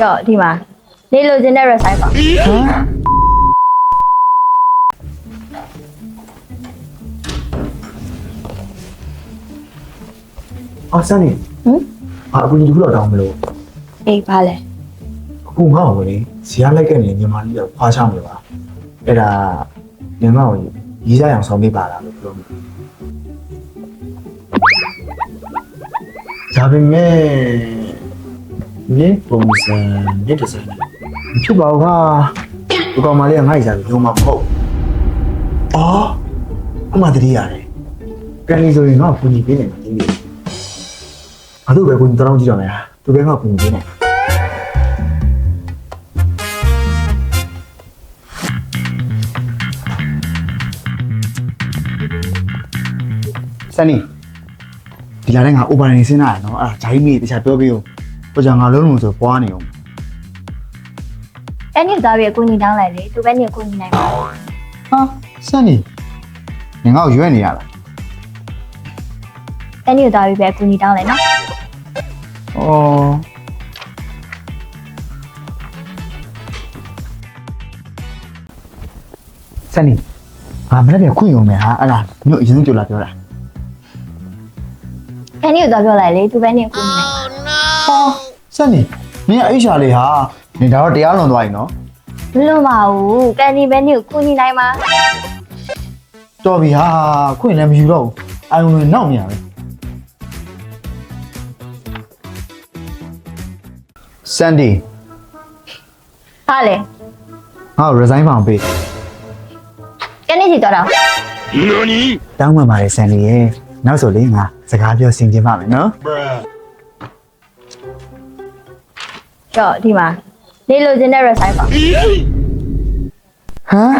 ကြော့ဒီမှာနေလိုချင်တဲ့ resign ပါဟမ်အော်စနေဟမ်အာအခုဒီခုတော့တောင်းမလို့အေးပါလေအခုငါ့ကိုလေဇီယာလိုက်ခဲ့နေမြန်မာလေးတော့ဖွာချနေပါအဲ့ဒါငါ့ကိုရေးစားအောင်ဆောင်ပေးပါလားလို့ပြောတယ်ဒါပေမဲ့ ဒီပုံစံဒီဒီဇိုင်းမဖြစ်ပါဘူးခါဒီကောင်မလေးကငါ့ရေးစားပြီးလုံးမမဟုတ်အော်အမှန်တည်းရတယ်ကန်လီဆိုရင်ငါ့ကိုကူညီပေးနေမှာဒီနေ့ငါတို့ပဲကူညီတောင်းကြည့်တော့မယ်ဟာသူပဲငါ့ကိုကူညီပေးနေစနီဒီလာတဲ့ငါ over နေစင်းလာတယ်နော်အဲ့ဒါဂျိုင်းမီတခြားပြောပြဦး ကိုကြောင့်ငါလုံးလုံးဆိုပွားနေအောင်အဲ့ဒီသားပြီးအကူညီတောင်းလိုက်လေသူပဲနေအကူညီနိုင်ပါဟာစနီငါငါ့ကိုရွက်နေရလားအဲ့ဒီသားပြီးပဲအကူညီတောင်းလိုက်နော်အော်စနီငါမနေ့ကခွင့်ရုံမယ်ဟာအဲ့ဒါမြို့အရင်ကြိုလာပြောတာအဲ့ဒီသားပြောလိုက်လေသူပဲနေအကူညီနိုင်ပါ ဟောစနီနင်အိရှာလေးဟာနင်ဒါတော့တရားလွန်သွားပြီနော်မလွန်ပါဘူးကန်ဒီပဲနေအကူညီနိုင်ပါတော်ပြီဟာခွင့်လည်းမယူတော့ဘူးအာယုံတွေနောက်နေရပဲစန်ဒီဟာလေငါ့ကို resign ဖောင်ပေးကန်ဒီစီတော့တော့တောင်းပန်ပါတယ်စန်ဒီရဲ့နောက်ဆိုလေငါစကားပြောဆင်ကျင်ပါမယ်နော် ကြော့ဒီမှာနေလိုချင်တဲ့ resign ပါဟမ်